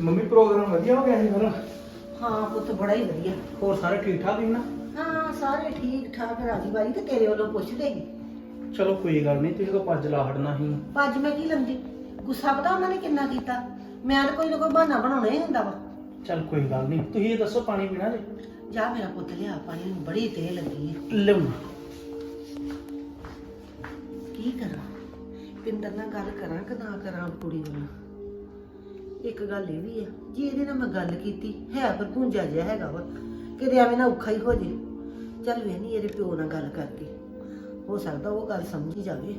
Mummy programme ਵਧੀਆ ਹੋ ਗਿਆ ਸੀ ਫਿਰ? ਹਾਂ ਪੁੱਤ ਬੜਾ ਹੀ ਵਧੀਆ। ਹੋਰ ਸਾਰੇ ਠੀਕ ਠਾਕ ਹੀ ਨਾ? ਹਾਂ ਸਾਰੇ ਠੀਕ ਠਾਕ ਰਾਜੀ ਬਾਈ ਤੇ ਤੇਰੇ ਵੱਲੋਂ ਪੁੱਛਦੇ ਸੀ। ਚਲੋ ਕੋਈ ਗੱਲ ਨਹੀਂ ਤੁਸੀਂ ਕੋ ਪੱਜ ਲਾ ਹਟਣਾ ਸੀ। ਅੱਜ ਮੈਂ ਕੀ ਲੰਦੀ ਗੁੱਸਾ ਪਤਾ ਉਹਨਾਂ ਨੇ ਕਿੰਨਾ ਕੀਤਾ? ਮੈਂ ਤਾਂ ਕੋਈ ਨਾ ਕੋਈ ਬਹਾਨਾ ਬਣਾਉਣਾ ਹੀ ਹੁੰਦਾ ਵਾ। ਚਲ ਕੋਈ ਗੱਲ ਨਹੀਂ ਤੁਸੀਂ ਇਹ ਦੱਸੋ ਪਾਣੀ ਪੀਣਾ ਜੇ। ਜਾ ਮੇਰਾ ਪੁੱਤ ਲਿਆ ਪਾਣੀ ਨੂੰ ਬੜੀ ਤੇਲ ਲੱਗੀ ਹੈ। ਲਿਆਉਣਾ ਕੀ ਕਰਾਂ? ਪਿੰਦਰ ਨਾਲ ਗੱਲ ਕਰਾਂ ਕਿ ਨਾ ਕਰਾਂ ਕੁੜੀ ਨੂੰ ਇੱਕ ਗੱਲ ਇਹ ਵੀ ਆ ਜੇ ਇਹਦੇ ਨਾਲ ਮੈਂ ਗੱਲ ਕੀਤੀ ਹੈ ਪਰ ਭੁੰਜਾ ਜਿਹਾ ਹੈਗਾ ਵਾ ਕਿਤੇ ਐਵੇਂ ਨਾ ਔਖਾ ਹੀ ਹੋ ਜੇ। ਚੱਲ ਵੇ ਨਹੀਂ ਇਹਦੇ ਪਿਓ ਨਾਲ ਗੱਲ ਕਰਕੇ ਹੋ ਸਕਦਾ ਉਹ ਗੱਲ ਸਮਝ ਹੀ ਜਾਵੇ।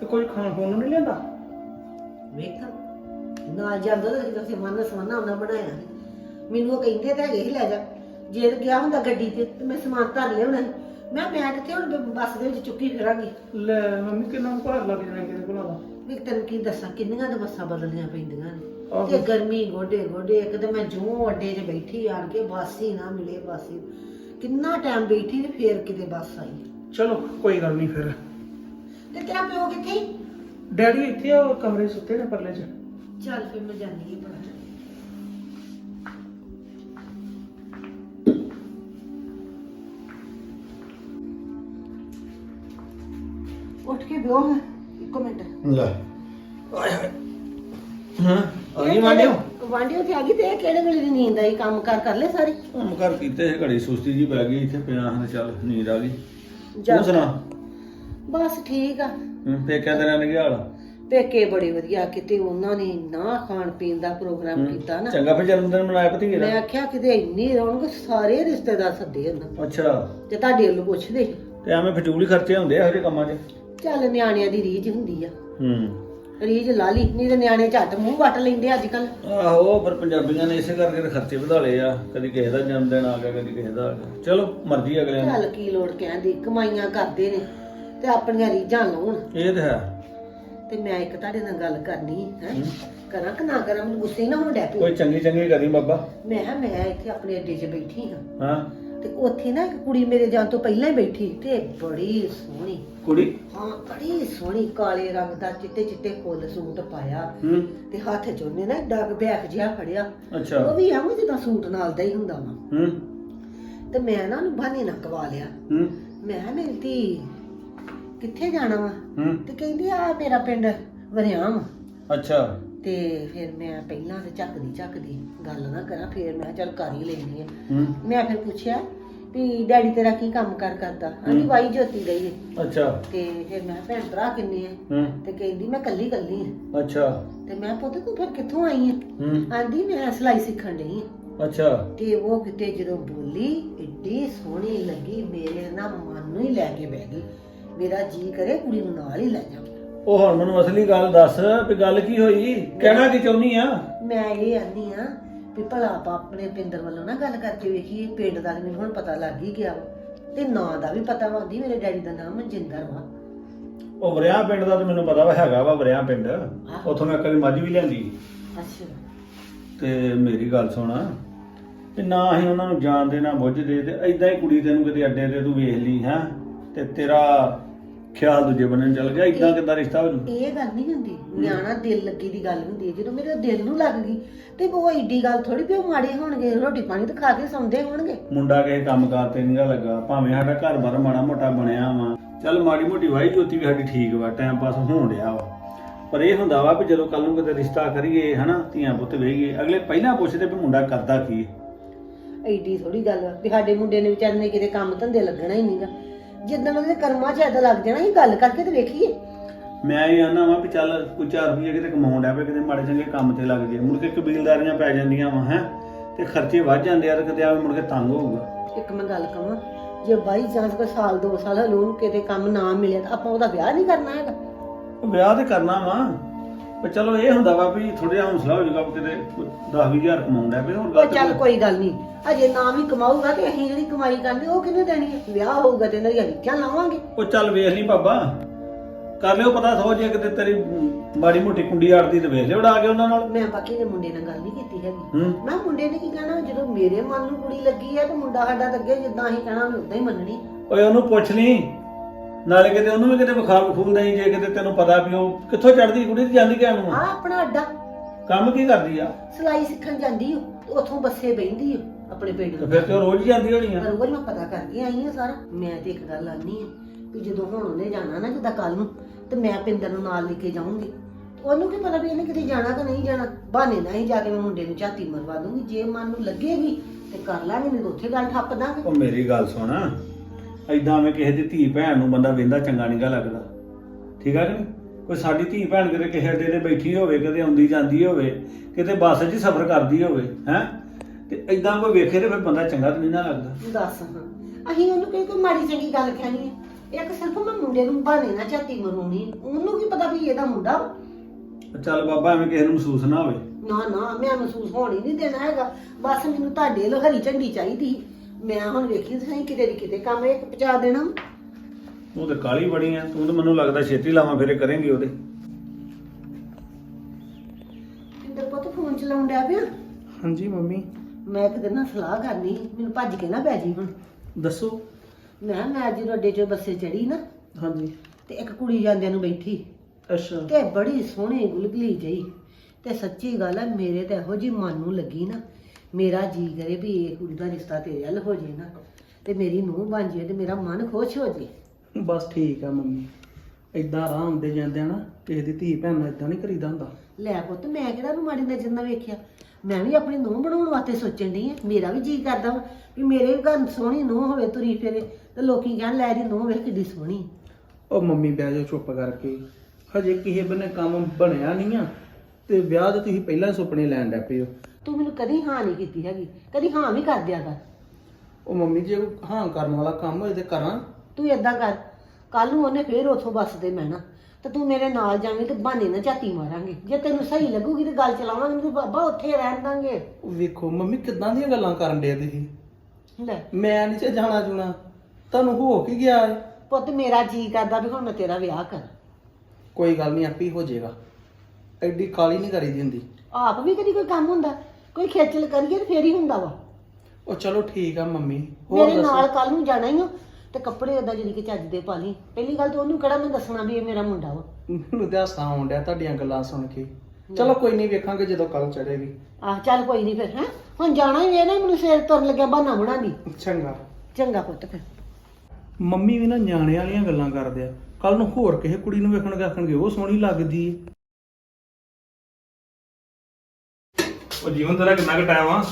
ਤੇ ਕੋਈ ਖਾਣ ਖੋਣ ਨੂੰ ਨਹੀਂ ਲੈਂਦਾ ਵੇਖ। ਨਾਲ ਜਾਂਦਾ ਤਾਂ ਕਿਤੇ ਮਨ ਸਮਾਨਾ ਉਹਨਾਂ ਬਣਾਇਆ। ਮੈਨੂੰ ਉਹ ਕਹਿੰਦੇ ਤਾਂ ਹੈਗੇ ਸੀ ਲੈ ਜਾ। ਜੇ ਗਿਆ ਹੁੰਦਾ ਗੱਡੀ ਤੇ ਤੇ ਮੈਂ ਸਮਾਨ ਧਰ ਲਿਆਉਣਾ ਸੀ। ਮੈਂ ਮੈਂ ਕਿੱਥੇ ਹੁਣ ਬੱਸ ਦੇ ਵਿੱਚ ਚੁੱਕੀ ਫਿਰਾਂਗੀ? ਲੈ ਮੰਮੀ ਕਿੰਨਾ ਕੁ ਭਾਰ ਲੱਗ ਜਾਣਾ ਕਿਹਦੇ ਕੋਲ ਆਦਾ ਵੀ ਤੈਨੂੰ ਕੀ ਦੱਸਾਂ ਕਿੰਨੀਆਂ ਤਾਂ ਬੱਸਾਂ ਬਦਲਣੀਆਂ ਪੈਂਦੀਆਂ ਨੇ। ਆਹੋ। ਤੇ ਗਰਮੀ ਗੋਡੇ ਗੋਡੇ ਇੱਕ ਤੇ ਮੈਂ ਜੂੰ ਅੱਡੇ 'ਚ ਬੈਠੀ ਆਣ ਕੇ ਬੱਸ ਹੀ ਨਾ ਮਿਲੇ ਬੱਸ ਹੀ। ਕਿੰਨਾ ਟਾਈਮ ਬੈਠੀ ਤੇ ਫੇਰ ਕਿਤੇ ਬੱਸ ਆਈ। ਚਲੋ ਕੋਈ ਗੱਲ ਨਹੀਂ ਫਿਰ। ਤੇ ਤੇਰਾ ਪਿਓ ਕਿੱਥੇ? ਡੈਡੀ ਇੱਥੇ ਆ ਉਹ ਕਮਰੇ 'ਚ ਸੁੱਤੇ ਨੇ ਪਰਲੇ 'ਚ। ਚੱਲ ਫਿਰ ਮੈਂ ਜਾਣੀ ਹੈ ਉੱਠ ਕੇ ਬਿਓ ਇੱਕ ਮਿੰਟ। ਲੈ। ਆਏ ਹਾਏ। ਹਾਂ ਆ ਗਈ ਮਾਂਡਿਓ ਵਾਂਡਿਓ ਤੇ ਆ ਗਈ ਤੇ ਇਹ ਕਿਹੜੇ ਵੇਲੇ ਦੀ ਨੀਂਦ ਆਈ? ਕੰਮ ਕਾਰ ਕਰ ਲੈ ਸਾਰੇ? ਕੰਮ ਕਰ ਕੀਤੇ ਸੀ ਘੜੀ ਸੁਸਤੀ ਜੀ ਪੈ ਗਈ ਇੱਥੇ ਪਿਆ ਹਾਂ ਚੱਲ ਨੀਂਦ ਆ ਗਈ। ਜਾ। ਤੂੰ ਸੁਣਾ। ਬਸ ਠੀਕ ਆ। ਹੂੰ, ਪੇਕਿਆਂ ਪੇਕੇ ਬੜੇ ਵਧੀਆ ਕਿਤੇ ਉਹਨਾਂ ਨੇ ਨਾ ਖਾਣ ਪੀਣ ਦਾ ਪ੍ਰੋਗਰਾਮ ਕੀਤਾ ਨਾ। ਚੰਗਾ ਫਿਰ ਜਨਮ ਦਿਨ ਮਨਾਇਆ ਭਤੀਜੇ ਮੈਂ ਦਾ ਆਖਿਆ ਕਿਤੇ ਇੰਨੀ ਰੌਣਕ ਸਾਰੇ ਰਿਸ਼ਤੇਦਾਰ ਸੱਦੇ ਉਹਨਾਂ ਅੱਛਾ। ਤੇ ਤੁਹਾਡੇ ਵੱਲੋਂ ਪੁੱਛਦੇ ਤੇ ਐਵੇਂ ਫਜ਼ੂਲ ਹੀ ਖਰਚੇ ਹੁੰਦੇ ਆ ਜਿਹੇ ਕੰਮਾਂ 'ਚ? ਚੱਲ ਨਿਆਣਿਆਂ ਦੀ ਰੀਝ ਹੁੰਦੀ ਆ। ਹੂੰ। ਰੀਝ ਲਾ ਲਈ ਨਹੀਂ ਤੇ ਨਿਆਣੇ ਝੱਟ ਮੂੰਹ ਵੱਟ ਲੈਂਦੇ ਅੱਜ ਕੱਲ ਆਹੋ ਪਰ ਪੰਜਾਬੀਆਂ ਨੇ ਇਸੇ ਕਰਕੇ ਤਾਂ ਖਰਚੇ ਵਧਾ ਲਏ ਆ। ਕਦੀ ਕਿਸੇ ਦਾ ਜਨਮ ਦਿਨ ਆ ਗਿਆ ਕਦੀ ਕਿਸੇ ਦਾ ਆ ਗਿਆ। ਚਲੋ ਮਰਜ਼ੀ ਅਗਲਿਆਂ ਚੱਲ ਕੀ ਲੋੜ ਕਹਿੰਦੀ ਕਮਾਈਆਂ ਕਰਦੇ ਨੇ ਤੇ ਆਪਣੀਆਂ ਰੀਝਾਂ ਲਾਉਣ। ਇਹ ਤਾਂ ਹੈ। ਤੇ ਮੈਂ ਇੱਕ ਤੁਹਾਡੇ ਨਾਲ ਗੱਲ ਕਰਨੀ ਹੈ ਕਰਾਂ ਕਿ ਨਾ ਕਰਾਂ? ਮੈਨੂੰ ਗੁੱਸੇ ਹੀ ਨਾ ਹੋਣ ਡੈ ਕੋਈ ਚੰਗੀ ਚੰਗੀ ਕਰੀ ਬਾਬਾ। ਮੈਂ ਕਿਹਾ ਮੈਂ ਇੱਥੇ ਆਪਣੇ ਅੱਡੇ 'ਚ ਬੈਠੀ ਹਾਂ। ਹਾਂ। ਤੇ ਉੱਥੇ ਨਾ ਇੱਕ ਕੁੜੀ ਮੇਰੇ ਜਾਣ ਤੋਂ ਪਹਿਲਾਂ ਹੀ ਬੈਠੀ ਤੇ ਬੜੀ ਸੋਹਣੀ। ਕੁੜੀ? ਹਾਂ ਬੜੀ ਸੋਹਣੀ ਕਾਲੇ ਰੰਗ ਦਾ ਚਿੱਟੇ ਚਿੱਟੇ ਫੁੱਲ ਸੂਟ ਪਾਇਆ। ਹੂੰ। ਤੇ ਹੱਥ 'ਚ ਉਹਨੇ ਨਾ ਡੱਗ ਬੈਗ ਜਿਹਾ ਫੜਿਆ। ਉਹ ਅੱਛਾ ਵੀ ਐਵੇਂ ਜਿੱਦਾਂ ਸੂਟ ਨਾਲ ਦਾ ਹੀ ਹੁੰਦਾ ਵਾ। ਹੂੰ। ਤੇ ਮੈਂ ਨਾ ਉਹਨੂੰ ਬਹਾਨੇ ਨਾਲ ਕਵਾ ਲਿਆ। ਹੂੰ। ਮੈਂ ਕਿਹਾ ਮੇਰੀ ਧੀ ਕਿੱਥੇ ਜਾਣਾ ਵਾ? ਹੂੰ। ਤੇ ਕਹਿੰਦੀ ਆ ਮੇਰਾ ਪਿੰਡ ਵਰਿਆਮ। ਅੱਛਾ। ਤੇ ਫਿਰ ਮੈਂ ਪਹਿਲਾਂ ਤੇ ਝੱਕਦੀ ਝੱਕਦੀ ਗੱਲ ਨਾ ਕਰਾਂ ਫਿਰ ਮੈਂ ਕਿਹਾ ਚੱਲ ਕਰ ਹੀ ਲੈਣੀ ਹੈ ਹੂੰ। ਮੈਂ ਫਿਰ ਪੁੱਛਿਆ ਵੀ ਡੈਡੀ ਤੇਰਾ ਕੀ ਕੰਮ ਕਾਰ ਕਰਦਾ? ਆਂਦੀ ਵਾਈ ਜੋਤੀ ਗਈ ਹੈ ਅੱਛਾ। ਤੇ ਫਿਰ ਮੈਂ ਭੈਣ ਭਰਾ ਕਿੰਨੇ ਆ? ਹੂੰ। ਤੇ ਕਹਿੰਦੀ ਮੈਂ ਕੱਲੀ ਕੱਲੀ ਆ। ਅੱਛਾ। ਤੇ ਮੈਂ ਪੁੱਤ ਤੂੰ ਫਿਰ ਕਿੱਥੋਂ ਆਈ ਹੈ ਹੂੰ। ਆਂਦੀ ਮੈਂ ਸਿਲਾਈ ਸਿੱਖਣ ਆ। ਅੱਛਾ। ਤੇ ਉਹ ਕਿਤੇ ਜਦੋਂ ਬੋਲੀ ਏਡੀ ਸੋਹਣੀ ਲੱਗੀ ਮੇਰੇ ਨਾ ਮਨ ਨੂੰ ਹੀ ਲੈ ਕੇ ਬਹਿ ਗਈ। ਮੇਰਾ ਜੀ ਕਰੇ ਕੁੜੀ ਨੂੰ ਨਾਲ ਹੀ ਲੈ ਜਾ। ਉਹ ਹੁਣ ਮੈਨੂੰ ਅਸਲੀ ਗੱਲ ਦੱਸ ਵੀ ਗੱਲ ਕੀ ਹੋਈ? ਕਹਿਣਾ ਕੀ ਚਾਹੁੰਦੀ ਆ? ਮੈਂ ਇਹ ਆਨੀ ਆ ਵੀ ਭਲਾ ਆਪਾਂ ਆਪਣੇ ਪਿੰਦਰ ਵੱਲੋਂ ਨਾ ਗੱਲ ਕਰਕੇ ਵੇਖੀਏ ਪਿੰਡ ਦਾ ਮੈਨੂੰ ਹੁਣ ਪਤਾ ਲੱਗ ਹੀ ਗਿਆ ਵਾ। ਤੇ ਨਾਂ ਦਾ ਵੀ ਪਤਾ ਵਾ ਆਂਦੀ ਮੇਰੇ ਡੈਡੀ ਦਾ ਨਾਮ ਮਨਜਿੰਦਰ ਵਾ। ਉਹ ਵਰਿਆ ਪਿੰਡ ਦਾ ਤਾਂ ਮੈਨੂੰ ਪਤਾ ਵਾ ਹੈਗਾ ਵਾ ਵਰਿਆ ਪਿੰਡ। ਉੱਥੋਂ ਮੈਂ ਕਦੇ ਮੱਝ ਵੀ ਲਿਆਂਦੀ। ਅੱਛਾ। ਤੇ ਮੇਰੀ ਗੱਲ ਸੁਣ ਤੇ ਨਾ ਅਸੀਂ ਉਹਨਾਂ ਨੂੰ ਜਾਣਦੇ ਨਾ ਬੁੱਝਦੇ ਤੇ ਐਦਾਂ ਹੀ ਕੁੜੀ ਤੈਨੂੰ ਕਿਤੇ ਅੱਡੇ ਤੇ ਤੂੰ ਵੇਖ ਲਈ ਹੈ ਤੇ ਤੇਰਾ ਖਿਆਲ ਦੂਜੇ ਬੰਨੇ ਚੱਲ ਗਿਆ ਐਦਾਂ ਕਿੱਦਾਂ ਰਿਸ਼ਤਾ ਹੋ ਜੂ ਇਹ ਗੱਲ ਨਹੀਂ ਹੁੰਦੀ। ਨਿਆਣਾ ਦਿਲ ਲੱਗੀ ਦੀ ਗੱਲ ਹੁੰਦੀ ਹੈ। ਜਦੋਂ ਮੇਰੇ ਦਿਲ ਨੂੰ ਲੱਗ ਗਈ ਤੇ ਉਹ ਏਡੀ ਗੱਲ ਥੋੜੀ ਵੀ ਉਹ ਮਾੜੇ ਹੋਣਗੇ ਰੋਟੀ ਪਾਣੀ ਤਾਂ ਖਾ ਕੇ ਸੌਂਦੇ ਹੋਣਗੇ। ਮੁੰਡਾ ਕਿਸੇ ਕੰਮਕਾਰ ਤੇ ਨਹੀਂਗਾ ਲੱਗਾ ਭਾਵੇਂ ਸਾਡਾ ਘਰ-ਬਾਰ ਮਾੜਾ ਮੋਟਾ ਬਣਿਆ ਵਾ। ਚੱਲ ਮਾੜੀ ਮੋਟੀ ਵਾਈ ਜੋਤੀ ਵੀ ਸਾਡੀ ਠੀਕ ਵਾ ਟਾਈਮ ਪਾਸ ਹੋਣ ਡਿਆ ਵਾ। ਪਰ ਇਹ ਹੁੰਦਾ ਵਾ ਵੀ ਜਦੋਂ ਕੱਲ ਨੂੰ ਕਿਤੇ ਰਿਸ਼ਤਾ ਕਰੀਏ ਹਨਾ ਧੀਆਂ ਪੁੱਤ ਵੇਈਏ ਅਗਲੇ ਪਹਿਲਾਂ ਪੁੱਛਦੇ ਵੀ ਮੁੰਡਾ ਕਰਦਾ ਕੀ ਹੈ। ਐਡੀ ਥੋੜੀ ਗੱਲ ਵਾ ਵੀ ਸਾਡੇ ਮੁੰਡੇ ਨੇ ਵਿਚਾਰੇ ਨੇ ਕਿਤੇ ਕੰਮ ਧੰਦੇ ਲੱਗਣਾ ਹੀ ਨਹੀਂਗਾ ਜਿੱਦਣ ਉਹਦੇ ਕਰਮਾਂ 'ਚ ਐਦਾ ਲੱਗ ਜਾਣਾ ਹੀ ਗੱਲ ਕਰਕੇ ਤੇ ਵੇਖੀਏ। ਮੈਂ ਇਹ ਆਨਾ ਵਾ ਵੀ ਚੱਲ ਕੋਈ 4 ਰੁਪਏ ਕਿਤੇ ਕਮਾਉਣ ਡਿਆ ਪਏ ਕਿਤੇ ਮਾੜੇ ਚੰਗੇ ਕੰਮ ਤੇ ਲੱਗ ਜੇ ਮੁੜ ਕੇ ਕਬੀਲਦਾਰੀਆਂ ਪੈ ਜਾਂਦੀਆਂ ਵਾ ਹੈ। ਤੇ ਖਰਚੇ ਵੱਧ ਜਾਂਦੇ ਆ ਤੇ ਕਿਤੇ ਆਵੇ ਮੁੜ ਕੇ ਤੰਗ ਹੋਊਗਾ। ਇੱਕ ਮੈਂ ਗੱਲ ਕਹਾਂ ਜੇ ਬਾਈ ਜਾਂਚ ਕੋਈ ਸਾਲ ਦੋ ਸਾਲ ਹਲੂਣ ਕਿਤੇ ਕੰਮ ਨਾ ਮਿਲਿਆ ਤਾਂ ਆਪਾਂ ਉਹਦਾ ਵਿਆਹ ਨਹੀਂ ਕਰਨਾ ਹੈਗਾ। ਵਿਆਹ ਤੇ ਕਰਨਾ ਵਾ। ਪਰ ਚਲੋ ਇਹ ਹੁੰਦਾ ਵਾ ਵੀ ਥੋੜਾ ਜਿਹਾ ਹੌਸਲਾ ਹੋ ਜਾਊਗਾ ਵੀ ਕਿਤੇ 10-20000 ਕਮਾਉਣ ਡਿਆ ਪਏ ਹੋਰ ਉਹ ਗੱਲ ਚੱਲ ਕੋਈ- ਕੋਈ ਗੱਲ ਨਹੀਂ। ਅਜੇ ਨਾ ਵੀ ਕਮਾਊਗਾ ਤੇ ਅਸੀਂ ਜਿਹੜੀ ਕਮਾਈ ਕਰਦੇ ਉਹ ਕਿਹਨੂੰ ਦੇਣੀ ਹੈ? ਵਿਆਹ ਹੋਊਗਾ ਤੇ ਇਹਨਾਂ ਦੀਆਂ ਰੀਝਾਂ ਲਾਵਾਂਗੇ। ਉਹ ਚੱਲ ਵੇਖ ਲਈ ਬਾਬਾ। ਕਰ ਲਿਓ ਪਤਾ ਸੋ ਜੇ ਕਿਤੇ ਤੇਰੀ ਮਾੜੀ ਮੋਟੀ ਕੁੰਡੀ ਆੜਦੀ ਤੇ ਵੇਖ ਲਿਓ ਉਡਾ ਕੇ ਉਹਨਾਂ ਨਾਲ। ਮੈਂ ਬਾਕੀ ਦੇ ਮੁੰਡੇ ਨਾਲ ਗੱਲ ਨਹੀਂ ਕੀਤੀ ਹੈਗੀ। ਹੂੰ। ਮੈਂ ਮੁੰਡੇ ਨੇ ਕੀ ਕਹਿਣਾ? ਜਦੋਂ ਮੇਰੇ ਮਨ ਨੂੰ ਕੁੜੀ ਲੱਗੀ ਹੈ ਤੇ ਮੁੰਡਾ ਸਾਡਾ ਤਾਂ ਅੱਗੇ ਜਿੱਦਾਂ ਅਸੀਂ ਕਹਿਣਾ ਉਹਨੇ ਉਦਾਂ ਹੀ ਮੰਨਣੀ। ਓਏ ਉਹਨੂੰ ਪੁੱਛ ਲਈ। ਨਾਲੇ ਕਿਤੇ ਉਹਨੂੰ ਵੀ ਕਿਤੇ ਵਿਖਾ ਵਿਖੂਲ ਨਹੀਂ ਜੇ ਕਿਤੇ ਤੈਨੂੰ ਪਤਾ ਵੀ ਉਹ ਕਿੱਥੋਂ ਚੜਦੀ ਕੁੜੀ ਤੇ ਜਾਂਦੀ ਕਿਆ ਨੂੰ ਆ ਆਪਣਾ ਅੱਡਾ। ਕੰਮ ਕੀ ਕਰਦੀ ਆ? ਸਿਲਾਈ ਸਿੱਖਣ ਜਾਂਦੀ ਓ ਉਥੋਂ ਬੱਸੇ ਬੈਂਦੀ ਓ ਆਪਣੇ ਪਿੰਡ ਤੇ ਨੂੰ ਫਿਰ ਤੇ ਉਹ ਰੋਜ਼ ਹੀ ਜਾਂਦੀ ਹੋਣੀ ਆ? ਪਰ ਉਹ ਮੈਂ ਪਤਾ ਕਰਕੇ ਆਈ ਆ ਸਾਰਾ। ਮੈਂ ਤੇ ਇੱਕ ਗੱਲ ਆਨੀ ਆ ਵੀ ਜਦੋਂ ਹੁਣ ਉਹਨੇ ਜਾਣਾ ਨਾ ਜਿੱਦਾਂ ਕੱਲ ਨੂੰ ਤੇ ਮੈਂ ਪਿੰਦਰ ਨੂੰ ਨਾਲ ਲੈ ਕੇ ਜਾਊਂਗੀ। ਉਹਨੂੰ ਕੀ ਪਤਾ ਵੀ ਇਹਨੇ ਕਿਤੇ ਜਾਣਾ ਕਿ ਨਹੀਂ ਜਾਣਾ। ਬਹਾਨੇ ਨਾਲ ਹੀ ਜਾ ਕੇ ਮੈਂ ਮੁੰਡੇ ਨੂੰ ਝਾਤੀ ਮਰਵਾ ਦੂੰਗੀ। ਜੇ ਮਨ ਨੂੰ ਲੱਗੇਗੀ ਤੇ ਕਰ ਲਾਂਗੇ ਨਹੀਂ ਤਾਂ ਉੱਥੇ ਗੱਲ ਠੱਪ ਦਾਂਗੇ। ਉਹ ਮੇਰੀ ਗੱਲ ਸੁਣ। ਐਦਾਂ ਮੈਂ ਕਿਸੇ ਦੀ ਧੀ ਭੈਣ ਨੂੰ ਬੰਦਾ ਵੇਂਦਾ ਚੰਗਾ ਨਹੀਂਗਾ ਲੱਗਦਾ। ਠੀਕ ਆ ਕਿ ਨਹੀਂ? ਕੋਈ ਸਾਡੀ ਧੀ ਭੈਣ ਕਿਤੇ ਕਿਸੇ ਅੱਡੇ ਤੇ ਬੈਠੀ ਹੋਵੇ ਕਿਤੇ ਆਉਂਦੀ ਜਾਂਦੀ ਹੋਵੇ ਕਿਤੇ ਬੱਸ 'ਚ ਸਫ਼ਰ ਕਰਦੀ ਹੋਵੇ ਹੈ? ਤੇ ਐਦਾਂ ਕੋਈ ਵੇਖੇ ਤੇ ਫਿਰ ਬੰਦਾ ਚੰਗਾ ਤਾਂ ਨਹੀਂ ਨਾ ਲੱਗਦਾ। ਦੱਸ ਹਾਂ ਅਸੀਂ ਉਹਨੂੰ ਕੋਈ ਕੋਈ ਮਾੜੀ ਚੰਗੀ ਗੱਲ ਕਹਿਣੀ ਹੈ। ਇੱਕ ਸਿਰਫ ਮੈਂ ਮੁੰਡੇ ਨੂੰ ਬਹਾਨੇ ਨਾਲ ਝਾਤੀ ਮਰਵਾਉਣੀ ਹੈ। ਉਹਨੂੰ ਕੀ ਪਤਾ ਵੀ ਇਹਦਾ ਮੁੰਡਾ ਵਾ। ਚੱਲ ਬਾਬਾ ਐਵੇਂ ਕਿਸੇ ਨੂੰ ਮਹਿਸੂਸ ਨਾ ਹੋਵੇ। ਨਾ ਨਾ ਮੈਂ ਮਹਿਸੂਸ ਹੋਣ ਹੀ ਨਹੀਂ ਦੇਣਾ ਹੈਗਾ। ਬਸ ਮੈਨੂੰ ਤੁਹਾਡੇ ਲੋ ਹਰੀ ਝੰਡੀ ਚਾਹੀਦੀ ਸੀ। ਮੈਂ ਹੁਣ ਵੇਖੀ ਤੁਸੀਂ ਕਿਤੇ ਦੀ ਕਿਤੇ ਕੰਮ ਇੱਕ ਪਹੁੰਚਾ ਦੇਣਾ। ਉਹ ਤੇ ਕਾਲੀ ਬੜੀ ਆ ਤੂੰ ਤਾਂ ਮੈਨੂੰ ਲੱਗਦਾ ਛੇਤੀ ਲਾਵਾਂ ਫੇਰੇ ਕਰੇਂਗੀ ਉਹਦੇ। ਇੰਦਰ ਪੁੱਤ ਫੋਨ ਚਲਾਉਣ ਡਿਆ ਪਿਆ? ਹਾਂਜੀ ਮੰਮੀ। ਮੈਂ ਕਿਤੇ ਨਾ ਸਲਾਹ ਕਰਨੀ ਸੀ, ਮੈਨੂੰ ਭੱਜ ਕੇ ਨਾ ਬਹਿ ਜੀ ਹੁਣ। ਦੱਸੋ। ਮੈਂ ਮੈਂ ਅੱਜ ਅੱਡੇ 'ਚੋਂ ਬੱਸੇ ਚੜੀ ਨਾ ਹਾਂਜੀ। ਤੇ ਇੱਕ ਕੁੜੀ ਜਾਂਦਿਆਂ ਨੂੰ ਬੈਠੀ। ਅੱਛਾ। ਤੇ ਬੜੀ ਸੋਹਣੀ ਗੁਲਗਲੀ ਜਈ ਤੇ ਸੱਚੀ ਗੱਲ ਹੈ ਮੇਰੇ ਤੇ ਇਹੋ ਜੀ ਮਨ ਨੂੰ ਲੱਗੀ ਨਾ ਮੇਰਾ ਜੀ ਕਰੇ ਵੀ ਇਹ ਕੁੜੀ ਦਾ ਰਿਸ਼ਤਾ ਤੇਰੇ ਵੱਲ ਹੋ ਜੇ ਨਾ ਤੇ ਮੇਰੀ ਨੂੰਹ ਬਣ ਜੇ ਤੇ ਮੇਰਾ ਮਨ ਖੁਸ਼ ਹੋ ਜੇ। ਬਸ ਠੀਕ ਆ ਮੰਮੀ। ਇਦਾਂ ਆਰਾਮ ਦੇ ਜਾਂਦੇ ਆ ਨਾ ਕਿਸੇ ਦੀ ਧੀ ਭੈਣ ਨਾਲ ਇਦਾਂ ਨਹੀਂ ਕਰੀਦਾ ਹੁੰਦਾ। ਲੈ ਪੁੱਤ ਮੈਂ ਕਿਹੜਾ ਨੂੰ ਮਾੜੀ ਨਜ਼ਰ ਨਾਲ ਵੇਖਿਆ? ਮੈਂ ਵੀ ਆਪਣੀ ਨੂੰਹ ਬਣਾਉਣ ਵਾਸਤੇ ਸੋਚਣ ਡਈ ਆ। ਮੇਰਾ ਵੀ ਜੀ ਕਰਦਾ ਵਾ ਵੀ ਮੇਰੇ ਵੀ ਘਰ ਸੋਹਣੀ ਨੂੰਹ ਹੋਵੇ ਤੁਰੀ ਫਿਰੇ ਤੇ ਲੋਕੀ ਕਹਿਣ ਲੈ ਦੀ ਨੂੰਹ ਵੇਖ ਕਿੱਡੀ ਸੋਹਣੀ। ਉਹ ਮੰਮੀ ਬਹਿ ਜਾਓ ਚੁੱਪ ਕਰਕੇ। ਹਜੇ ਕਿਸੇ ਬੰਨੇ ਕੰਮ ਬਣਿਆ ਨਹੀਂ ਆ ਤੇ ਵਿਆਹ ਦੇ ਤੁਸੀਂ ਪਹਿਲਾਂ ਹੀ ਸੁਪਨੇ ਲੈਣ ਲੱਗ ਪਏ ਹੋ। ਤੂੰ ਮੈਨੂੰ ਕਦੀ ਹਾਂ ਨਹੀਂ ਕੀਤੀ ਹੈਗੀ ਕਦੀ ਹਾਂ ਵੀ ਕਰ ਦਿਆ ਕਰ। ਉਹ ਮੰਮੀ ਜੇ ਕੋਈ ਹਾਂ ਕਰਨ ਵਾਲਾ ਕੰਮ ਹੋਏ ਤੇ ਕਰਾਂ। ਤੂੰ ਏਦਾਂ ਕਰ ਕੱਲ ਨੂੰ ਉਹਨੇ ਫੇਰ ਉਥੋਂ ਬੱਸ ਤੇ ਬਹਿਣਾ ਤੇ ਤੂੰ ਮੇਰੇ ਨਾਲ ਜਾਵੇਂ ਤੇ ਬਹਾਨੇ ਨਾਲ ਝਾਤੀ ਮਾਰਾਂਗੇ। ਜੇ ਤੈਨੂੰ ਸਹੀ ਲੱਗੂਗੀ ਤੇ ਗੱਲ ਚਲਾਵਾਂਗੇ ਨਹੀਂ ਤੇ ਬਾਬਾ ਉੱਥੇ ਰਹਿਣ ਦਾਂਗੇ। ਉਹ ਵੇਖੋ ਮੰਮੀ ਕਿੱਦਾਂ ਦੀਆਂ ਗੱਲਾਂ ਕਰਨ ਦੇ ਤੁਸੀਂ? ਲੈ। ਮੈਂ ਨਹੀਂ ਚ ਜਾਣਾ ਜੁਣਾ ਤੁਹਾਨੂੰ ਹੋ ਕੀ ਗਿਆ ਪੁੱਤ ਮੇਰਾ ਜੀ ਕਰਦਾ ਵੀ ਹੁਣ ਮੈਂ ਤੇਰਾ ਵਿਆਹ ਕਰ। ਕੋਈ ਗੱਲ ਨਹੀਂ ਆਪੇ ਹੀ ਹੋ ਜਾਏਗਾ ਐਡੀ ਕਾਲੀ ਨਹੀਂ ਕਰੀ ਦੀ ਹੁੰਦੀ। ਆਪ ਵੀ ਕਦੀ ਕੋਈ ਕੰਮ ਹੁੰਦਾ? ਕੋਈ ਖੇਚਲ ਕਰੀਏ ਤੇ ਫੇਰ ਹੀ ਹੁੰਦਾ ਵਾ। ਉਹ ਚਲੋ ਠੀਕ ਆ ਮੰਮੀ ਹੋਰ ਮੇਰੇ ਦੱਸੋ? ਨਾਲ ਕੱਲ ਨੂੰ ਜਾਣਾ ਹੀ ਆ ਤੇ ਕੱਪੜੇ ਓਦਾਂ ਜਿਹੜੀ ਕਿ ਚੱਜ ਦੇ ਪਾ ਲਈ। ਪਹਿਲੀ ਗੱਲ ਤਾਂ ਉਹਨੂੰ ਕਿਹੜਾ ਮੈਂ ਦੱਸਣਾ ਵੀ ਇਹ ਮੇਰਾ ਮੁੰਡਾ ਵਾ। ਮੈਨੂੰ ਤੇ ਹਾਸਾ ਆਉਣ ਡਿਆ ਤੁਹਾਡੀਆਂ ਗੱਲਾਂ ਸੁਣ ਕੇ। ਚਲੋ ਕੋਈ ਨਹੀਂ ਵੇਖਾਂਗੇ ਜਦੋਂ ਕੱਲ ਚੜੇਗੀ ਆਹ ਚੱਲ ਕੋਈ ਨਹੀਂ ਫਿਰ ਹੈ? ਹੁਣ ਜਾਣਾ ਹੀ ਹੈ ਨਾ ਮੈਨੂੰ ਸਵੇਰ ਤੁਰਨ ਲੱਗਿਆ ਬਹਾਨਾ ਬਣਾ ਦੀ ਚੰਗਾ। ਚੰਗਾ ਪੁੱਤ ਫਿਰ। ਮੰਮੀ ਵੀ ਨਾ ਨਿਆਣੇ ਵਾਲੀਆਂ ਗੱਲਾਂ ਕਰਦੇ ਆ। ਕੱਲ ਨੂੰ ਹੋਰ ਕਿਸੇ ਕੁੜੀ ਨੂੰ ਵੇਖਣ ਆਖਣਗੇ ਉਹ ਸੋਹਣੀ ਲੱਗਦੀ ਏ। ਉਹ ਜੀਵਨ ਤੇਰਾ ਕਿੰਨਾ ਕੁ ਟਾਈਮ ਆ?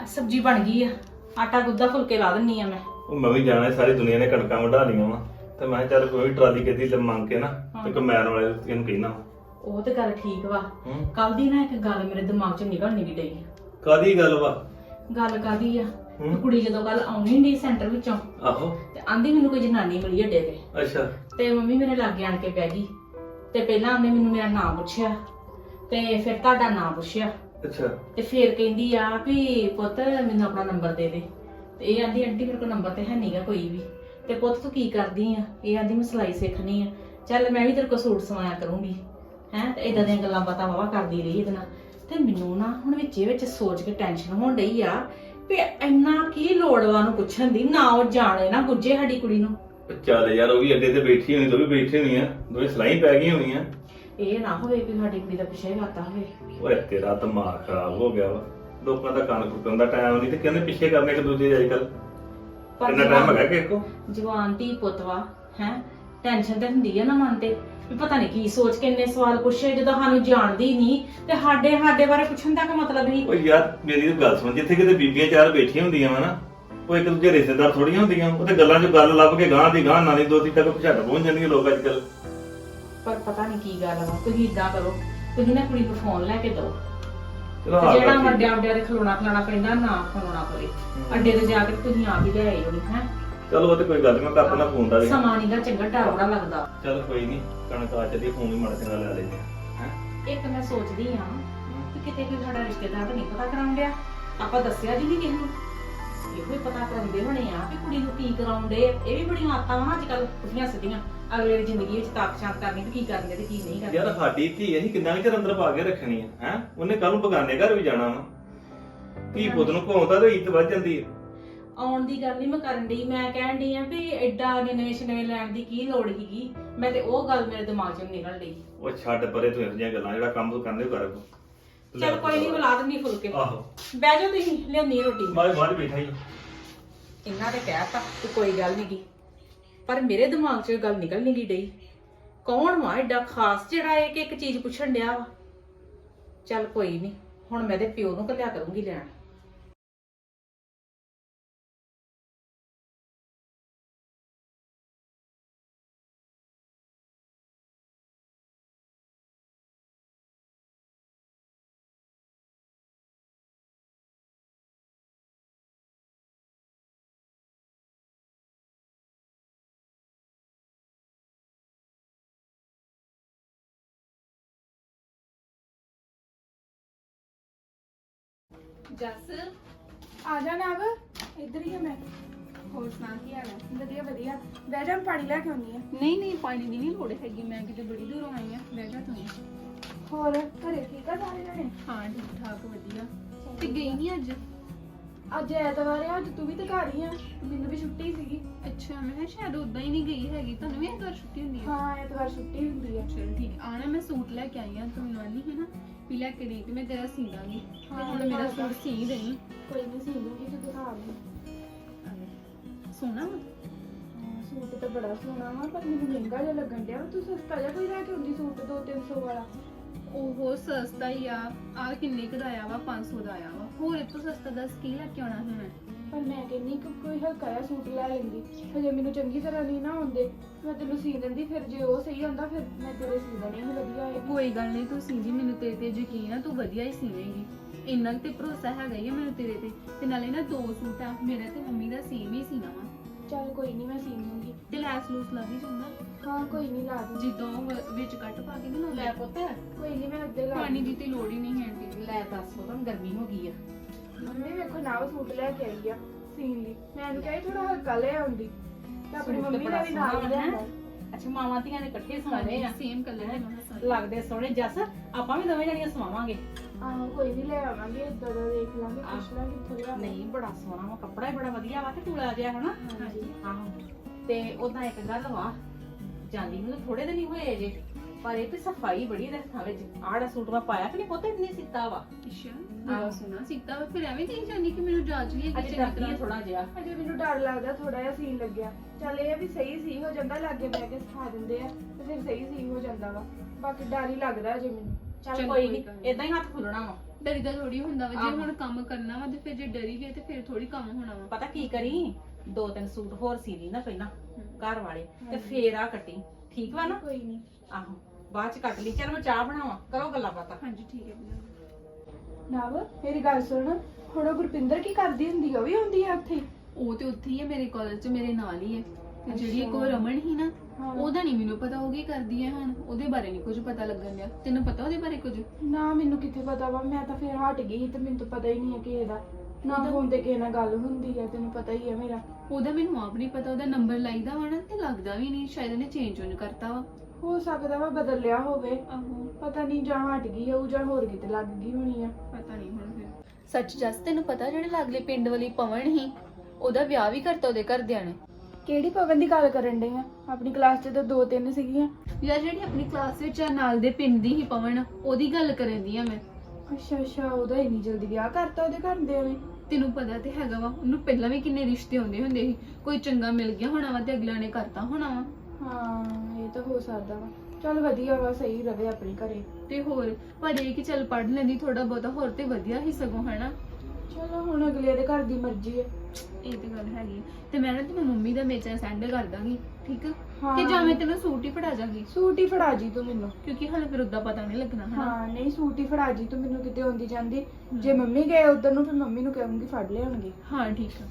ਅੱਜ ਸਬਜ਼ੀ ਬਣ ਗਈ ਆ। ਆਟਾ ਗੁੱਦਾ ਫੁਲਕੇ ਲਾ ਦਿੰਨੀ ਆ ਮੈਂ। ਉਹ ਮੈਂ ਵੀ ਜਾਣਾ ਸਾਰੀ ਦੁਨੀਆ ਨੇ ਕਣਕਾਂ ਵਢਾ ਲਈਆਂ ਵਾ। ਤੇ ਮੈਂ ਕਿਹਾ ਚੱਲ ਕੋਈ ਟਰਾਲੀ ਕਿਤੇ ਮੰਗ ਕੇ ਨਾ ਤੇ ਕਮੈਨ ਵਾਲੇ ਇਹਨੂੰ ਕਹਿਣਾ ਉਹ ਤੇ ਗੱਲ ਠੀਕ ਵਾ। ਹੂੰ। ਕੱਲ ਦੀ ਨਾ ਇੱਕ ਗੱਲ ਮੇਰੇ ਦਿਮਾਗ 'ਚ ਨਿਕਲ ਨਹੀਂ ਡਈ। ਕਾਦੀ ਗੱਲ ਵਾ? ਗੱਲ ਕਾਦੀ ਆ? ਹੂੰ। ਕੁੜੀ ਜਦੋਂ ਕੱਲ ਆਉਣੀ ਨਹੀਂ ਸੈਂਟਰ ਵਿੱਚੋਂ ਆਹੋ। ਤੇ ਆਂਦੀ ਮੈਨੂੰ ਕੋਈ ਜਨਾਨੀ ਮਿਲੀ ਅੱਡੇ ਤੇ। ਅੱਛਾ। ਤੇ ਮੰਮੀ ਮੇਰੇ ਲਾਗੇ ਆਣ ਕੇ ਬਹਿ ਗਈ। ਤੇ ਪਹਿਲਾਂ ਉਹਨੇ ਮੈਨੂੰ ਮੇਰਾ ਨਾਮ ਪੁੱਛਿਆ। ਤੇ ਫਿਰ ਤੁਹਾਡਾ ਨਾਮ ਪੁੱਛਿਆ। ਅੱਛਾ। ਤੇ ਫਿਰ ਕਹਿੰਦੀ ਆ ਵੀ ਪੁੱਤ ਮੈਨੂੰ ਆਪਣਾ ਨੰਬਰ ਦੇ ਦੇ। ਤੇ ਇਹ ਆਂਦੀ ਆਂਟੀ ਮੇਰੇ ਕੋਲ ਨੰਬਰ ਤੇ ਹੈ ਨਹੀਂਗਾ ਕੋਈ ਵੀ। ਤੇ ਪੁੱਤ ਤੂੰ ਕੀ ਕਰਦੀ ਆ? ਇਹ ਆਂਦੀ ਮੈਂ ਸਿਲਾਈ ਸਿੱਖਣੀ ਆ। ਚੱਲ ਮੈਂ ਵੀ ਤੇਰੇ ਕੋਲ ਸੂਟ ਸਵਾਇਆ ਕਰੂੰਗੀ। ਹੈ ਤੇ ਇਦਾਂ ਦੀਆਂ ਗੱਲਾਂ ਬਾਤਾਂ ਵਾਵਾ ਕਰਦੀ ਰਹੀ ਇਹਦੇ ਨਾਲ। ਤੇ ਮੈਨੂੰ ਨਾ ਹੁਣ ਵਿੱਚੇ ਵਿੱਚ ਸੋਚ ਕੇ ਟੈਨਸ਼ਨ ਹੋਣ ਡਈ ਆ ਵੀ ਇੰਨਾ ਕੀ ਲੋੜ ਵਾ ਨੂੰ ਪੁੱਛਣ ਦੀ? ਨਾ ਉਹ ਜਾਣੇ ਨਾ ਗੁੱਜੇ ਸਾਡੀ ਕੁੜੀ ਨੂੰ। ਚੱਲ ਯਾਰ ਉਹ ਵੀ ਅੱਡੇ ਤੇ ਬੈਠੀ ਹੋਣੀ ਤੂੰ ਵੀ ਬੈਠੀ ਹੋਣੀ ਆ। ਦੋਵੇਂ ਸਲਾਈ ਪੈ ਗਈ ਹੋਣੀ ਆ ਇਹ ਨਾ ਹੋਵੇ ਕਿ ਸਾਡੀ ਕੁੜੀ ਦਾ ਪਿੱਛੇ ਕਰਤਾ ਹੋਵੇ। ਓਏ ਤੇਰਾ ਦਿਮਾਗ ਖਰਾਬ ਹੋ ਗਿਆ ਵਾ। ਲੋਕਾਂ ਦਾ ਕੰਨ ਕੁੱਟਣ ਦਾ ਟਾਈਮ ਨਹੀਂ ਤੇ ਕਹਿੰਦੇ ਪਿੱਛੇ ਕਰਨੇ ਇੱਕ ਦੂਜੇ ਦੇ ਅੱਜ ਕੱਲ ਪਰ ਕਿੰਨਾ ਟਾਈਮ ਹੈਗਾ ਕਿ ਕੋ ਜਵਾਨ ਧੀ ਪੁੱਤ ਵਾ ਹੈ? ਟੈਨਸ਼ਨ ਤੇ ਹੁੰਦੀ ਆ ਨਾ ਮਨ ਤੇ। ਵੀ ਪਤਾ ਨਹੀਂ ਕੀ ਸੋਚ ਕੇ ਇੰਨੇ ਸਵਾਲ ਪੁੱਛੇ ਜਦੋਂ ਸਾਨੂੰ ਜਾਣਦੀ ਨਹੀਂ ਤੇ ਸਾਡੇ ਸਾਡੇ ਬਾਰੇ ਪੁੱਛਣ ਦਾ ਕੀ ਮਤਲਬ ਨਹੀਂ ਓ ਯਾਰ ਮੇਰੀ ਤਾਂ ਗੱਲ ਸੁਣ ਜਿੱਥੇ ਕਿਤੇ ਬੀਬੀਆਂ ਚਾਰ ਬੈਠੀਆਂ ਹੁੰਦੀਆਂ ਵਾ ਨਾ ਉਹ ਇੱਕ ਦੂਜੇ ਰਿਸ਼ਤੇਦਾਰ ਥੋੜੀਆਂ ਹੁੰਦੀਆਂ। ਉਹ ਤੇ ਗੱਲਾਂ 'ਚ ਗੱਲ ਲੱਭ ਕੇ ਗਾਂ ਦੀ ਗਾਂ ਨਾਲੀ ਦੋਤੀ ਤੱਕ ਪਹੁੰਚ ਜਾਂਦੀਆਂ ਲੋਕ ਅੱਜ ਕੱਲ ਪਰ ਪਤਾ ਨਹੀਂ ਕੀ ਗੱਲ ਵਾ ਤੁਸੀਂ ਇਦਾਂ ਕਰੋ ਤੁਸੀਂ ਨਾ ਕੁੜੀ ਨੂੰ ਫੋਨ ਲੈ ਕੇ ਦਿਓ। ਚਲੋ ਤੇ ਹਾਂ ਜਿਹੜਾ ਬਾਕੀ- ਵੱਡਿਆਂ ਵੱਡਿਆਂ ਦੇ ਖਲੋਣਾ ਖਲਾਣਾ ਪੈਂਦਾ ਨਾ ਖਲੋਣਾ ਪਵੇ। ਅੱਡੇ ਤੇ ਜਾ ਕੇ ਤੁਸੀਂ ਆਪ ਹੀ ਲੈ ਆਇਓ ਹੈ। ਚਲੋ ਉਹ ਤੇ ਕੋਈ ਗੱਲ ਨੀ, ਮੈਂ ਕਰ ਦੇਣਾ ਫੋਨ ਦਾ ਵੀ ਸਮਾਂ ਨੀਗਾ ਚੰਗਾ ਡਰ ਬੜਾ ਲੱਗਦਾ। ਚਲ ਕੋਈ ਨਹੀਂ ਕਣਕ ਆ ਚੱਲੀ ਫੋਨ ਵੀ ਮਾੜਾ ਚੰਗਾ ਲੈ ਲੈਂਦੇ ਹੈ। ਇੱਕ ਮੈਂ ਸੋਚਦੀ ਆ ਕਿ ਕਿਤੇ ਕੋਈ ਸਾਡਾ ਰਿਸ਼ਤੇਦਾਰ ਤਾਂ ਨਹੀਂ ਪਤਾ ਕਰਾਉਣ ਡਿਆ। ਆਪਾਂ ਦੱਸਿਆ ਜੀ ਨਹੀਂ ਕਿਸੇ ਨੂੰ। ਇਹੋ ਹੀ ਪਤਾ ਕਰਾਉਂਦੇ ਹੋਣੇ ਆ ਵੀ ਕੁੜੀ ਨੂੰ ਕੀ ਕਰਾਉਂਦੇ ਇਹ ਵੀ ਬੜੀਆਂ ਆਤਾਂ ਵਾ ਅੱਜ ਕੱਲ ਪੁੱਠੀਆਂ ਸਿੱਧੀਆਂ। ਅਗਲੇ ਦੀ ਜ਼ਿੰਦਗੀ ਵਿੱਚ ਤਾਕ ਸ਼ਾਂਤ ਕਰਨੀ ਤੇ ਕੀ ਕਰਨਗੇ ਤੇ ਕੀ ਨਹੀਂ ਯਾਰ ਕਰਨਗੇ ਸਾਡੀ ਧੀ ਅਸੀਂ ਕਿੰਨਾ ਕੁ ਚਿਰ ਅੰਦਰ ਪਾ ਕੇ ਰੱਖਣੀ ਆ ਹੈ? ਉਹਨੇ ਕੱਲ ਨੂੰ ਬਗਾਨੇ ਘਰ ਵੀ ਜਾਣਾ ਵਾ। ਧੀ ਪੁੱਤ ਨੂੰ ਘਾਉਂਦਾ ਤੇ ਇੱਜ਼ਤ ਵੱਧ ਜਾਂਦੀ ਹੈ। ਆਉਣ ਦੀ ਗੱਲ ਨਹੀਂ ਮੈਂ ਕਰਨ ਦੀ ਮੈਂ ਕਹਿਣ ਦੀ ਆ ਵੀ ਐਡਾ ਨਵੇਂ ਨਵੇਂ ਲੈਣ ਦੀ ਕੀ ਲੋੜ ਸੀਗੀ? ਮੈਂ ਤੇ ਉਹ ਗੱਲ ਮੇਰੇ ਦਿਮਾਗ ਚੋਂ ਨਿਕਲ ਗਈ ਉਹ ਛੱਡ ਪਰੇ ਤੂੰ ਇਹੋ ਜਿਹੀਆਂ ਗੱਲਾਂ ਜਿਹੜਾ ਕੰਮ ਤੂੰ ਕਰਦੇ ਕਰ ਤੂੰ ਚਲ ਕੋਈ ਨਹੀਂ ਮਿਲਾ ਦਿੰਦੀ ਫੁਲਕੇ। ਆਹੋ। ਬਹਿ ਜਾਓ ਤੁਸੀਂ ਲਿਆਉਣੀ ਰੋਟੀ। ਮੈਂ ਬਾਹਰ ਬੈਠਾ ਹੀ। ਇਹਨਾਂ ਤੇ ਕਹਿਤਾ ਕਿ ਕੋਈ ਗੱਲ ਨਹੀਂ ਗੀ। ਪਰ ਮੇਰੇ ਦਿਮਾਗ 'ਚ ਇਹ ਗੱਲ ਨਿਕਲ ਨਹੀਂ ਗਈ। ਡਈ ਕੌਣ ਵਾ ਐਡਾ ਖਾਸ ਜਿਹੜਾ ਇਹ ਕਿ ਇੱਕ ਚੀਜ਼ ਪੁੱਛਣ ਡਿਆ ਵਾ? ਚੱਲ ਕੋਈ ਨਹੀਂ, ਹੁਣ ਮੈਂ ਤੇ ਪਿਓ ਨੂੰ ਕੱਲਿਆ ਕਰੂੰਗੀ ਲੈਣ। ਜੱਸ ਆ ਜਾ ਨਾ ਅਬ ਇੱਧਰ ਹੀ ਆ ਮੈਂ। ਹੋਰ ਸੁਣਾ ਕੀ ਹਾਲ ਹੈ ਵਧੀਆ ਵਧੀਆ। ਬਹਿ ਜਾ ਮੈਂ ਪਾਣੀ ਲੈ ਕੇ ਆਉਣੀ ਆ। ਨਹੀਂ ਨਹੀਂ ਪਾਣੀ ਦੀ ਨਹੀਂ ਲੋੜ ਹੈਗੀ ਮੈਂ ਕਿਤੇ ਬੜੀ ਦੂਰੋਂ ਆਈ ਆ। ਬਹਿ ਜਾ ਤੂੰ। ਹੋਰ ਘਰੇ ਠੀਕ ਆ ਸਾਰੇ ਜਣੇ? ਹਾਂ ਠੀਕ ਠਾਕ ਵਧੀਆ। ਤੇ ਗਈ ਨਹੀਂ ਅੱਜ? ਅੱਜ ਐਤਵਾਰ ਆ ਅੱਜ ਤੂੰ ਵੀ ਤਾਂ ਘਰ ਹੀ ਆ। ਮੈਨੂੰ ਵੀ ਛੁੱਟੀ ਸੀਗੀ। ਅੱਛਾ ਮੈਂ ਕਿਹਾ ਸ਼ਾਇਦ ਉਦਾਂ ਹੀ ਨਹੀਂ ਗਈ ਹੈਗੀ। ਤੁਹਾਨੂੰ ਵੀ ਐਤਵਾਰ ਛੁੱਟੀ ਹੁੰਦੀ ਹੈ ਹਾਂ ਐਤਵਾਰ ਛੁੱਟੀ ਹੁੰਦੀ ਆ। ਚਲ ਠੀਕ। ਆਣਾ ਮੈਂ ਸੂਟ ਲੈ ਕੇ ਆਈ ਆ। ਤੂੰ ਮੈਨੂੰ ਆਨੀ ਹੈ ਨਾ ਵੀ ਲੈ ਕੇ ਦੇ ਤੇ ਮੈਂ ਤੇਰਾ ਸੀ ਦਾਂਗੀ ਤੇ ਹਾਂ, ਹੁਣ ਮੇਰਾ। ਸੂਟ ਸੀ ਦੇਈ ਕੋਈ ਨਹੀਂ ਸੀ ਲੂੰਗੀ ਤੂੰ ਦਿਖਾ ਲਈ ਸੋਹਣਾ ਵਾ? ਹਾਂ, ਸੂਟ ਤਾਂ ਬੜਾ ਸੋਹਣਾ ਵਾ ਪਰ ਮੈਨੂੰ ਮਹਿੰਗਾ ਜਿਹਾ ਲੱਗਣ ਡਿਆ। ਤੂੰ ਸਸਤਾ ਜਿਹਾ ਕੋਈ ਲੈ ਕੇ ਆਉਂਦੀ ਸੂਟ 2-300 ਵਾਲਾ? ਉਹ ਸਸਤਾ ਹੀ ਆ। ਆ ਕਿੰਨੇ ਕੁ ਦਾ ਆਇਆ ਵਾ? 500 ਦਾ ਆਇਆ ਵਾ। ਹੋਰ ਇਹ ਤੋਂ ਸਸਤਾ ਦੱਸ ਕੀ ਲੈ ਕੇ ਆਉਣਾ ਹੈ ਮੈਂ ਪਰ ਮੈਂ ਕਹਿੰਨੀ ਕਿ ਕੋਈ ਹਲਕਾ ਜਿਹਾ ਸੂਟ ਲੈ ਲੈਂਦੀ। ਹਜੇ ਮੈਨੂੰ ਚੰਗੀ ਤਰ੍ਹਾਂ ਨਹੀਂ ਨਾ ਆਉਂਦੇ। ਮੈਂ ਤੈਨੂੰ ਸੀ ਦਿੰਦੀ ਫਿਰ ਜੇ ਉਹ ਸਹੀ ਹੁੰਦਾ ਫਿਰ ਮੈਂ ਤੇਰੇ ਸੀ ਦੇਣੇ ਸੀ ਵਧੀਆ ਇਹ ਕੋਈ ਗੱਲ ਨਹੀਂ ਤੂੰ ਸਿੰਜੀ ਮੈਨੂੰ ਤੇਰੇ ਤੇ ਯਕੀਨ ਆ ਤੂੰ ਵਧੀਆ ਹੀ ਸੀਵੇਂਗੀ। ਇੰਨਾ ਕੁ ਤੇ ਭਰੋਸਾ ਹੈਗਾ ਹੀ ਆ ਮੈਨੂੰ ਤੇਰੇ ਤੇ। ਤੇ ਨਾਲੇ ਨਾ ਦੋ ਸੂਟ ਆ ਮੇਰਾ ਤੇ ਮੰਮੀ ਦਾ ਸੇਮ ਹੀ ਸੀਨਾ ਵਾ। ਚੱਲ ਕੋਈ ਨਹੀਂ ਮੈਂ ਸੀ ਲੂੰਗੀ ਤੇ ਲੈਸ ਲੂਸ ਲਾ ਵੀ ਜਾਂਦਾ ਹਾਂ ਕੋਈ ਨਹੀਂ ਲਾ ਦੂੰ ਜਿੱਦਾਂ ਵ- ਵਿੱਚ ਕੱਟ ਪਾ ਕੇ ਨਾ ਲੈ ਪੁੱਤ। ਕੋਈ ਨਹੀਂ ਮੈਂ ਅੱਧੇ ਲਾ ਪਾਣੀ ਦੂੰਗੀ। ਦੀ ਤੇ ਲੋੜ ਹੀ ਨਹੀਂ ਹੈ ਆਂਟੀ ਲੈ ਦੱਸ ਪੁੱਤ ਹੁਣ ਗਰਮੀ ਹੋ ਗਈ ਆ। ਮੰਮੀ ਵੇਖੋ ਨਾ ਉਹ ਸੂਟ ਲੈ ਕੇ ਆਈ ਆ ਸੀਨ ਲਈ। ਮੈਂ ਇਹਨੂੰ ਕਿਹਾ ਥੋੜਾ ਹਲਕਾ ਲੈ ਆਉਂਦੀ। ਤਾਂ ਆਪਣੀ ਸੂਟ ਤੇ ਮੰਮੀ ਦਾ ਬੜਾ ਵੀ ਨਾਲ ਸੋਹਣਾ ਲਿਆਂਦਾ। ਅੱਛਾ ਮਾਵਾਂ ਧੀਆਂ ਨੇ ਇਕੱਠੇ ਸਵਾਣੇ ਆ। ਸੇਮ ਕਲਰ ਹੈ ਲੱਗਦੇ ਸੋਹਣੇ। ਜੱਸ ਆਪਾਂ ਵੀ ਦੋਵੇਂ ਜਣੀਆਂ ਸਵਾਵਾਂਗੇ। ਆਹੋ ਕੋਈ ਨਹੀਂ ਲੈ ਆਵਾਂਗੇ ਇਦਾਂ ਦਾ ਦੇਖ ਲਾਂਗੇ ਪੁੱਛ ਲਾਂਗੇ ਕਿੱਥੋਂ ਲਿਆ ਨਹੀਂ ਬੜਾ ਸੋਹਣਾ ਵਾ ਕੱਪੜਾ ਹੀ ਬੜਾ ਵਧੀਆ ਵਾ ਤੇ ਟੂਲਾ ਜਿਹਾ ਹਨਾ? ਹਾਂਜੀ। ਆਹੋ ਤੇ ਉਹਦਾ ਇੱਕ ਗੱਲ ਵਾ ਜਾਂਦੀ ਨੂੰ ਥੋੜੇ ਦਿਨ ਹੀ ਹੋਏ ਜੇ ਪਰ ਇਹ ਤੇ ਸਫ਼ਾਈ ਬੜੀ ਦੇ ਹੱਥਾਂ ਵਿੱਚ। ਆੜਾ ਸੂਟ ਮੈਂ ਪਾਇਆ ਕਿ ਨਹੀਂ ਪੁੱਤ ਇੰਨੇ ਸਿੱਤਾ ਵਾ। ਅੱਛਾ ਬੜਾ ਸੋਹਣਾ ਸੀਤਾ ਵਾ। ਫਿਰ ਐਵੇਂ ਦੇਖ ਜਾਂਦੀ ਕਿ ਮੈਨੂੰ ਜਾਂਚ ਵੀ ਹੈ ਅੱਜ ਕਰਦੀ ਹੈ ਥੋੜਾ ਜਿਹਾ। ਅਜੇ ਮੈਨੂੰ ਡਰ ਲੱਗਦਾ ਥੋੜਾ ਜਿਹਾ ਸੀਨ ਲੱਗਿਆ। ਚੱਲ ਇਹ ਆ ਵੀ ਸਹੀ ਸੀ ਹੋ ਜਾਂਦਾ ਲਾਗੇ ਬਹਿ ਕੇ ਸਿਖਾ ਦਿੰਦੇ ਆ ਤੇ ਫਿਰ ਸਹੀ ਸੀ ਹੋ ਜਾਂਦਾ ਵਾ। ਬਾਕੀ ਡਰ ਹੀ ਲੱਗਦਾ ਅਜੇ ਮੈਨੂੰ। ਚੱਲ ਚੱਲ ਕੋਈ ਕੋਈ ਨਹੀਂ ਗੱਲ ਨੀ। ਇਦਾਂ ਹੀ ਹੱਥ ਖੁੱਲਣਾ ਵਾ। ਡਰੀ ਦਾ ਥੋੜੀ ਹੁੰਦਾ ਵਾ ਜੇ ਆਹੋ। ਹੁਣ ਕੰਮ ਕਰਨਾ ਵਾ ਤੇ ਫਿਰ ਜੇ ਡਰੀ ਗਏ ਤੇ ਫਿਰ ਥੋੜੀ ਕੰਮ ਹੋਣਾ ਵਾ। ਪਤਾ ਕੀ ਕਰੀ? ਦੋ ਤਿੰਨ ਸੂਟ ਹੋਰ ਸੀ ਲਈ ਨਾ ਪਹਿਲਾਂ ਘਰ ਵਾਲੇ ਤੇ ਫੇਰ ਆ ਕੱਟੀ। ਠੀਕ ਵਾ ਨਾ? ਕੋਈ ਨਹੀਂ ਆਹੋ ਬਾਅਦ ਚ ਕੱਟ ਲਈ। ਚੱਲ ਮੈਂ ਚਾਹ ਬਣਾਵਾਂ ਕਰੋ ਗੱਲਾਂ ਬਾਤਾਂ। ਹਾਂਜੀ ਠੀਕ ਹੈ ਬਣਾ ਨਵ ਮੇਰੀ ਗੱਲ ਸੁਣ। ਹੁਣ ਉਹ ਗੁਰਪਿੰਦਰ ਕੀ ਕਰਦੀ ਹੁੰਦੀ ਆ? ਉਹ ਵੀ ਆਉਂਦੀ ਆ ਉੱਥੇ? ਉਹ ਤੇ ਉੱਥੇ ਹੀ ਹੈ ਮੇਰੇ ਕਾਲਜ 'ਚ ਮੇਰੇ ਨਾਲ ਹੀ ਹੈ ਤੇ ਜਿਹੜੀ ਅੱਛਾ। ਰਮਨ ਹੀ ਨਾ ਹਾਂ। ਉਹਦਾ ਨਹੀਂ ਮੈਨੂੰ ਪਤਾ ਉਹ ਕੀ ਕਰਦੀ ਹੈ ਹੁਣ ਉਹਦੇ ਬਾਰੇ ਨਹੀਂ ਕੁਝ ਪਤਾ ਲੱਗਣ ਡਿਆ। ਤੈਨੂੰ ਪਤਾ ਉਹਦੇ ਬਾਰੇ ਕੁਝ? ਨਾ ਮੈਨੂੰ ਕਿੱਥੇ ਪਤਾ ਵਾ? ਮੈਂ ਤਾਂ ਫਿਰ ਹਟ ਗਈ ਸੀ ਤੇ ਮੈਨੂੰ ਤਾਂ ਪਤਾ ਹੀ ਨਹੀਂ ਹੈ ਕਿਸੇ ਦਾ। ਨਾ ਫੋਨ ਤੇ ਕਿਸੇ ਨਾਲ ਗੱਲ ਹੁੰਦੀ ਹੈ ਤੈਨੂੰ ਪਤਾ ਹੀ ਹੈ ਮੇਰਾ। ਉਹਦਾ ਮੈਨੂੰ ਆਪ ਨਹੀਂ ਪਤਾ ਉਹਦਾ ਨੰਬਰ ਲਾਈਦਾ ਵਾ ਨਾ ਤੇ ਲੱਗਦਾ ਵੀ ਨਹੀਂ ਸ਼ਾਇਦ ਉਹਨੇ ਚੇਂਜ ਉਹਨ ਕਰਤਾ ਵਾ। ਹੋ ਸਕਦਾ ਵਾ ਬਦਲ ਲਿਆ ਹੋਵੇ। ਆਹੋ। ਪਤਾ ਨਹੀਂ ਜਾਂ ਹਟ ਗਈ ਹੋਊ ਜਾਂ ਹੋਰ ਕਿਤੇ ਲੱਗ ਗਈ ਹੋਣੀ ਆ। ਪਤਾ ਨਹੀਂ ਹੁਣ ਫਿਰ। ਸੱਚ ਜਸ ਤੈਨੂੰ ਪਤਾ ਜਿਹੜੇ ਲਾਗਲੇ ਪਿੰਡ ਵਾਲੀ ਪਵਨ ਹੀ ਉਹਦਾ ਵਿਆਹ ਵੀ ਕਰਤਾ ਉਹਦੇ ਘਰਦਿਆਂ ਨੇ। ਕਿਹੜੀ ਪਵਨ ਦੀ ਗੱਲ ਕਰਨ ਡਈ ਆ? ਆਪਣੀ ਕਲਾਸ 'ਚ ਤਾਂ ਦੋ ਤਿੰਨ ਸੀਗੀਆਂ। ਯਾਰ ਜਿਹੜੀ ਆਪਣੀ ਕਲਾਸ ਵਿੱਚ ਆ ਨਾਲ ਦੇ ਪਿੰਡ ਦੀ ਹੀ ਪਵਨ ਉਹਦੀ ਗੱਲ ਕਰਨ ਦੀ ਆ ਮੈਂ। ਅੱਛਾ ਅੱਛਾ ਉਹਦਾ ਇੰਨੀ ਜਲਦੀ ਵਿਆਹ ਕਰਤਾ ਉਹਦੇ ਘਰ ਦੇ ਨੇ? ਤੈਨੂੰ ਪਤਾ ਤੇ ਹੈਗਾ ਵਾ ਉਹਨੂੰ ਪਹਿਲਾਂ ਵੀ ਕਿੰਨੇ ਰਿਸ਼ਤੇ ਹੁੰਦੇ ਹੁੰਦੇ ਸੀ। ਕੋਈ ਚੰਗਾ ਮਿਲ ਗਿਆ ਹੋਣਾ ਵਾ ਤੇ ਅਗਲਾ ਨੇ ਕਰਤਾ ਹੋਣਾ ਵਾ। ਹਾਂ ਇਹ ਤਾਂ ਹੋ ਸਕਦਾ ਵਾ। ਚਲ ਵਧੀਆ ਵਾ ਸਹੀ ਰਵੇ ਆਪਣੇ ਘਰੇ। ਤੇ ਹੋਰ ਪਰ ਇਹ ਕਿ ਚੱਲ ਪੜ੍ਹ ਲੈਂਦੀ ਥੋੜਾ ਬਹੁਤਾ ਹੋਰ ਤੇ ਵਧੀਆ ਹੀ ਸਗੋਂ ਹਨਾ? ਚਲੋ ਹੁਣ ਅਗਲੇ ਦੇ ਘਰ ਦੀ ਮਰਜ਼ੀ ਹੈ। ਇਹ ਤੇ ਗੱਲ ਹੈਗੀ ਤੇ ਮੈਂ ਨਾ ਤੇ ਮੰਮੀ ਦਾ ਮੇਚਾ ਸੈਂਡ ਕਰ ਦਾਂਗੀ ਠੀਕ ਆ? ਹਾਂ। ਕਿ ਜਾਂ ਮੈਂ ਤੈਨੂੰ ਸੂਟ ਹੀ ਫੜਾ ਜਾਗੀ। ਸੂਟ ਹੀ ਫੜਾ ਜੀ ਤੂੰ ਮੈਨੂੰ। ਕਿਉਂਕਿ ਹਲੇ ਫਿਰ ਉਦਾਂ ਪਤਾ ਨਹੀਂ ਲੱਗਣਾ ਹਨਾ? ਹਾਂ ਨਹੀਂ ਸੂਟ ਹੀ ਫੜਾ ਜੀ ਤੂੰ ਮੈਨੂੰ ਕਿਤੇ ਆਉਂਦੀ ਜਾਂਦੀ। ਜੇ ਮੰਮੀ ਗਏ ਉਧਰ ਨੂੰ ਫਿਰ ਮੰਮੀ ਨੂੰ ਕਹੂੰਗੀ ਫੜ ਲਿਆਉਣਗੇ। ਹਾਂ ਠੀਕ ਆ।